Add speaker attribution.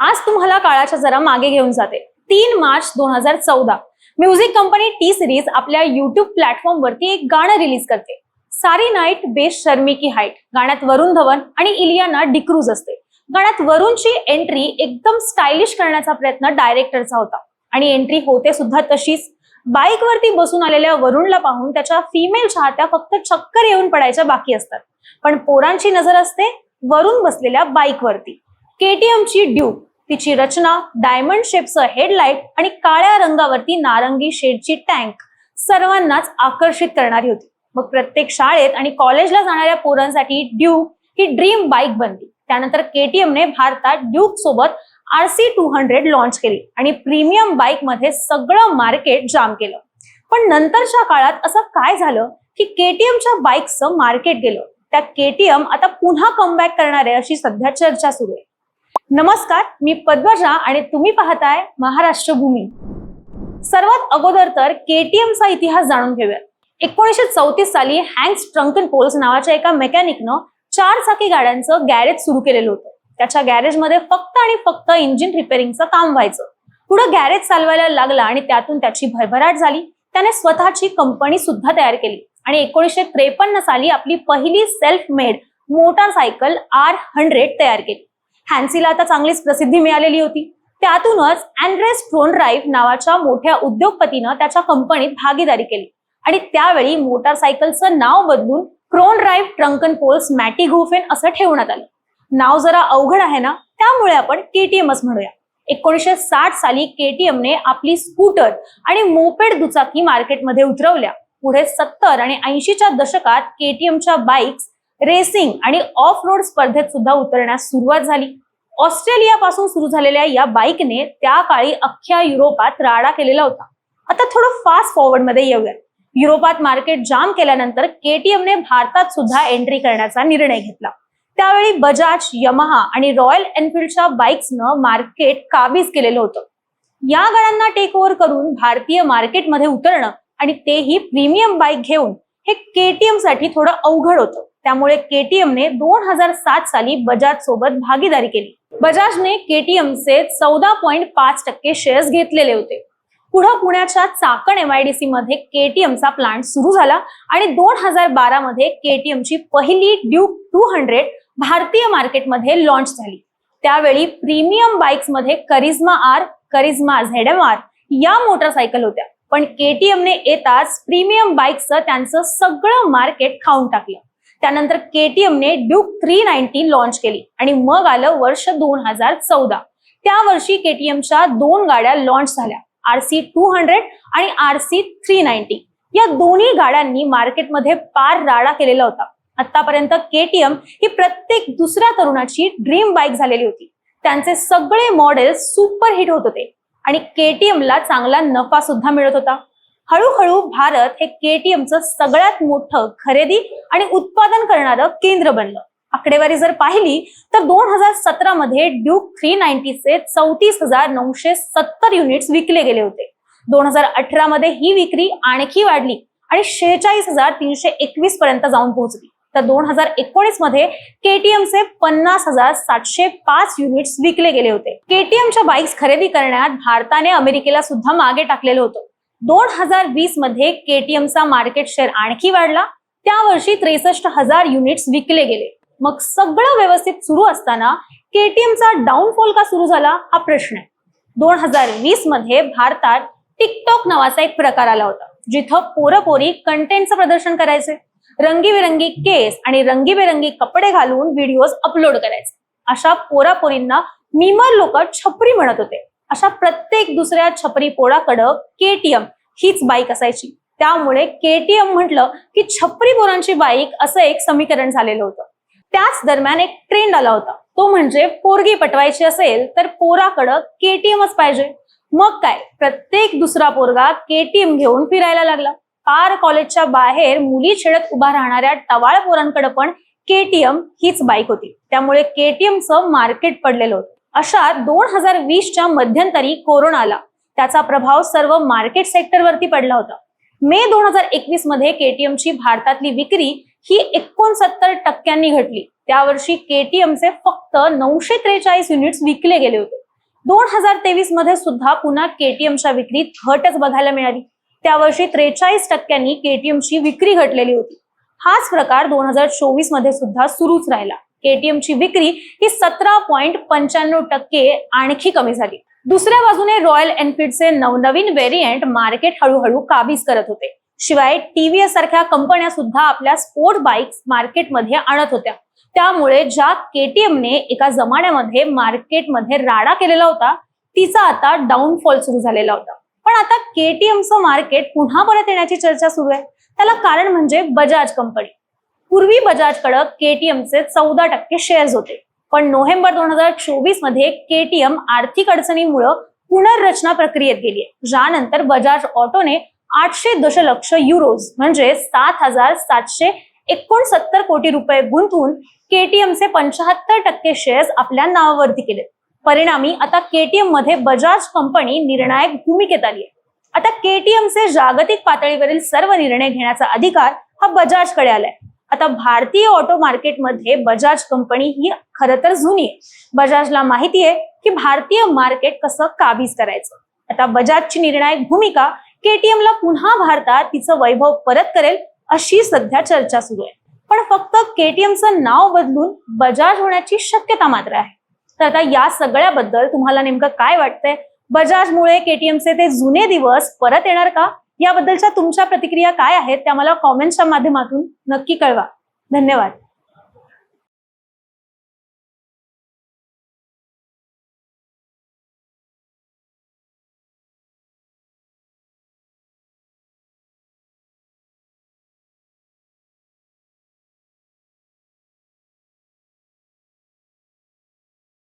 Speaker 1: आज तुम्हाला काळाच्या जरा मागे घेऊन जाते. तीन मार्च दोन हजार चौदा. म्युझिक कंपनी टी सिरीज आपल्या युट्यूब प्लॅटफॉर्म वरती एक गाणं रिलीज करते. सारी नाईट बेस शर्मी की हाईट. गाण्यात वरुण धवन आणि इलियाना डिक्रूज असते. गाण्यात वरुणची एंट्री एकदम स्टायलिश करण्याचा प्रयत्न डायरेक्टरचा होता. आणि एंट्री होते सुद्धा तशीच. बाईक वरती बसून आलेल्या वरुणला पाहून त्याच्या फिमेल चाहत्या फक्त चक्कर येऊन पडायच्या बाकी असतात. पण पोरांची नजर असते वरून बसलेल्या बाईक वरती केटीएमची ड्यूक तिची रचना डायमंड शेपचं हेडलाईट आणि काळ्या रंगावरती नारंगी शेडची टँक सर्वांनाच आकर्षित करणारी होती. मग प्रत्येक शाळेत आणि कॉलेजला जाणाऱ्या पोरांसाठी ड्यूक ही ड्रीम बाईक बनली. त्यानंतर केटीएमने भारतात ड्यूक सोबत R C two hundred launch केली आणि प्रीमियम बाईकमध्ये सगळं मार्केट जाम केलं. पण नंतरच्या काळात असं काय झालं की केटीएमच्या बाईकचं मार्केट गेलं. त्या केटीएम आता पुन्हा कमबॅक करणार आहे अशी सध्या चर्चा सुरू आहे. नमस्कार मी पद्मजा आणि तुम्ही पाहताय महाराष्ट्र भूमी. सर्वात अगोदर तर केटीएमचा इतिहास जाणून घेऊया. एकोणीसशे चौतीस साली हँक्स ट्रंकन पोल्स नावाच्या एका मेकॅनिकनं चार चाकी गाड्यांचं गॅरेज सुरू केलेलं होतं. त्याच्या गॅरेजमध्ये फक्त आणि फक्त इंजिन रिपेअरिंगचं काम व्हायचं. पुढे गॅरेज चालवायला लागला आणि त्यातून त्याची भरभराट झाली. त्याने स्वतःची कंपनी सुद्धा तयार केली. आणि एकोणीसशे त्रेपन्न साली आपली पहिली self made motorcycle R hundred तयार केली. हॅन्सीला आता चांगलीच प्रसिद्धी मिळालेली होती. त्यातूनच अँड्रेस ट्रोन ड्राईव्ह नावाच्या मोठ्या उद्योगपतीनं त्याच्या कंपनीत भागीदारी केली. आणि त्यावेळी मोटारसायकलचं नाव बदलून crown drive Trunkenpolz Mattighofen असं ठेवण्यात आलं. नाव जरा अवघड आहे ना? त्यामुळे आपण केटीएमच म्हणूया. एकोणीसशे साठ साली केटीएमने आपली स्कूटर आणि मोपेड दुचाकी मार्केटमध्ये उतरवल्या. पुढे सत्तर आणि ऐंशीच्या दशकात केटीएमच्या बाईक्स रेसिंग आणि ऑफ रोड स्पर्धेत सुद्धा उतरण्यास सुरुवात झाली. ऑस्ट्रेलियापासून सुरू झालेल्या या बाईकने त्या काळी अख्ख्या युरोपात राडा केलेला होता. आता थोडं फास्ट फॉरवर्डमध्ये येऊया युरोपात मार्केट जाम केल्यानंतर केटीएमने भारतात सुद्धा एंट्री करण्याचा निर्णय घेतला. त्यावेळी बजाज यमहा आणि रॉयल एनफिल्डच्या बाईक्सनं मार्केट काबीज केलेलं होतं. या गाड्यांना टेक ओव्हर करून भारतीय मार्केटमध्ये उतरणं आणि तेही प्रीमियम बाईक घेऊन हे केटीएमसाठी थोडं अवघड होतं. त्यामुळे केटीएमने दोन हजार सात साली बजाज सोबत भागीदारी केली. बजाजने केटीएमचे चौदा पॉईंट पाच टक्के शेअर्स घेतलेले होते. पुढं पुण्याच्या चाकण एमआयडीसी मध्ये केटीएमचा प्लांट सुरू झाला आणि दोन हजार बारा मध्ये केटीएमची पहिली ड्यूक टू हंड्रेड भारतीय मार्केटमध्ये लॉन्च झाली. त्यावेळी premium बाईक्समध्ये Karizma R Karizma Z M R या मोटरसायकल होत्या. पण केटीएमने येताच प्रीमियम बाईकचं त्यांचं सगळं मार्केट खाऊन टाकलं. त्यानंतर केटीएमने ड्यूक थ्री नाईन्टी लॉन्च केली. आणि मग आलं वर्ष दोन हजार चौदा. त्या वर्षी केटीएमच्या दोन गाड्या लॉन्च झाल्या. आर सी टू हंड्रेड आणि आर सी थ्री नाईन्टी. या दोन्ही गाड्यांनी मार्केटमध्ये पार राडा केलेला होता. आतापर्यंत केटीएम ही प्रत्येक दुसऱ्या तरुणाची ड्रीम बाईक झालेली होती. त्यांचे सगळे मॉडेल सुपर हिट होत होते. आणि केटीएमला चांगला नफा सुद्धा मिळत होता. हळूहळू भारत हे केटीएमचं सगळ्यात मोठं खरेदी आणि उत्पादन करणारं केंद्र बनलं. आकडेवारी जर पाहिली तर दोन हजार सतरा मध्ये ड्यूक थ्री नाईन्टीचे चौतीस हजार नऊशे सत्तर युनिट्स विकले गेले होते. दोन हजार अठरा मध्ये ही विक्री आणखी वाढली आणि शेहेचाळीस हजार तीनशे एकवीस पर्यंत जाऊन पोहोचली. तर दोन हजार एकोणीसमध्ये केटीएमचे पन्नास हजार सातशे पाच युनिट्स विकले गेले होते. केटीएमच्या बाईक्स खरेदी करण्यात भारताने अमेरिकेला सुद्धा मागे टाकलेलं होतं. दोन हजार वीसमध्ये केटीएमचा मार्केट शेअर आणखी वाढला. त्या वर्षी त्रेसष्ट हजार युनिट्स विकले गेले. मग सगळं व्यवस्थित सुरू असताना केटीएमचा डाऊनफॉल का सुरू झाला? हा प्रश्न आहे. दोन हजार वीसमध्ये भारतात टिकटॉक नावाचा एक प्रकार आला होता जिथं पोरपोरी कंटेंटचं प्रदर्शन करायचे. रंगीबेरंगी केस आणि रंगीबेरंगी कपडे घालून व्हिडिओज अपलोड करायचे. अशा पोरापोरींना मिमर लोक छपरी म्हणत होते. अशा प्रत्येक दुसऱ्या छपरी पोळाकडं केटीएम हीच बाईक असायची. त्यामुळे केटीएम म्हटलं की छपरी पोरांची बाईक असं एक समीकरण झालेलं होतं. त्याच दरम्यान एक ट्रेंड आला होता. तो म्हणजे पोरगी पटवायची असेल तर पोराकडं केटीएमच पाहिजे. मग काय? प्रत्येक दुसरा पोरगा केटीएम घेऊन फिरायला लागला. पार कॉलेजच्या बाहेर मुली छेडत उभा राहणाऱ्या टवाळ पोरांकडे पण केटीएम हीच बाईक होती. त्यामुळे केटीएमचं मार्केट पडलेलं होतं. अशा दोन हजार वीसच्या मध्यंतरी कोरोना आला. त्याचा प्रभाव सर्व मार्केट सेक्टरवरती पडला होता. मे दोन हजार एकवीसमध्ये केटीएमची भारतातली विक्री ही एकोणसत्तर टक्क्यांनी घटली. त्या वर्षी केटीएमचे फक्त नऊशे त्रेचाळीस युनिट्स विकले गेले होते. दोन हजार तेवीसमध्ये सुद्धा पुन्हा केटीएमच्या विक्रीत घटच बघायला मिळाली. त्या वर्षी त्रेचाळीस टक्क्यांनी केटीएमची विक्री घटलेली होती. हाच प्रकार दोन हजार चोवीसमध्ये सुद्धा सुरूच राहिला. केटीएमची विक्री ही सतरा पॉईंट पंच्याण्णव टक्के आणखी कमी झाली. दुसऱ्या बाजूने रॉयल एनफिल्डचे नवनवीन व्हेरियंट मार्केट हळूहळू काबीज करत होते. शिवाय टीव्हीएस सारख्या कंपन्या सुद्धा आपल्या स्पोर्ट बाईक्स मार्केटमध्ये आणत होत्या. त्यामुळे ज्या केटीएमने एका जमान्यामध्ये मार्केटमध्ये राडा केलेला होता तिचा आता डाऊनफॉल सुरू झालेला होता. पण आता केटीएमचं मार्केट पुन्हा परत येण्याची चर्चा सुरू आहे. त्याला कारण म्हणजे बजाज कंपनी पूर्वी बजाजकडे केटीएमचे चौदा टक्के शेअर्स होते. पण नोव्हेंबर दोन हजार चोवीसमध्ये केटीएम आर्थिक अडचणीमुळे पुनर्रचना प्रक्रियेत गेली ज्यानंतर बजाज ऑटोने आठशे दशलक्ष युरोज म्हणजे सात हजार सातशे एकोणसत्तर कोटी रुपये गुंतवून केटीएमचे पंचाहत्तर टक्के शेअर्स आपल्या नावावरती केले परिणामी आता केटीएममध्ये बजाज कंपनी निर्णायक भूमिकेत आली आहे आता केटीएमचे जागतिक पातळीवरील सर्व निर्णय घेण्याचा अधिकार हा बजाजकडे आलाय. आता भारतीय ऑटो मार्केटमध्ये बजाज कंपनी ही खरं तर जुनी आहे. बजाजला माहिती आहे की भारतीय मार्केट कसं काबीज करायचं. आता बजाजची निर्णायक भूमिका केटीएमला पुन्हा भारतात तिचं वैभव परत करेल अशी सध्या चर्चा सुरू आहे. पण फक्त केटीएमचं नाव बदलून बजाज होण्याची शक्यता मात्र आहे. तर आता या सगळ्याबद्दल तुम्हाला नेमकं काय वाटतंय? बजाजमुळे केटीएमचे ते जुने दिवस परत येणार का? याबद्दलच्या तुमच्या प्रतिक्रिया काय आहेत त्या मला कॉमेंट्सच्या माध्यमातून नक्की कळवा. धन्यवाद.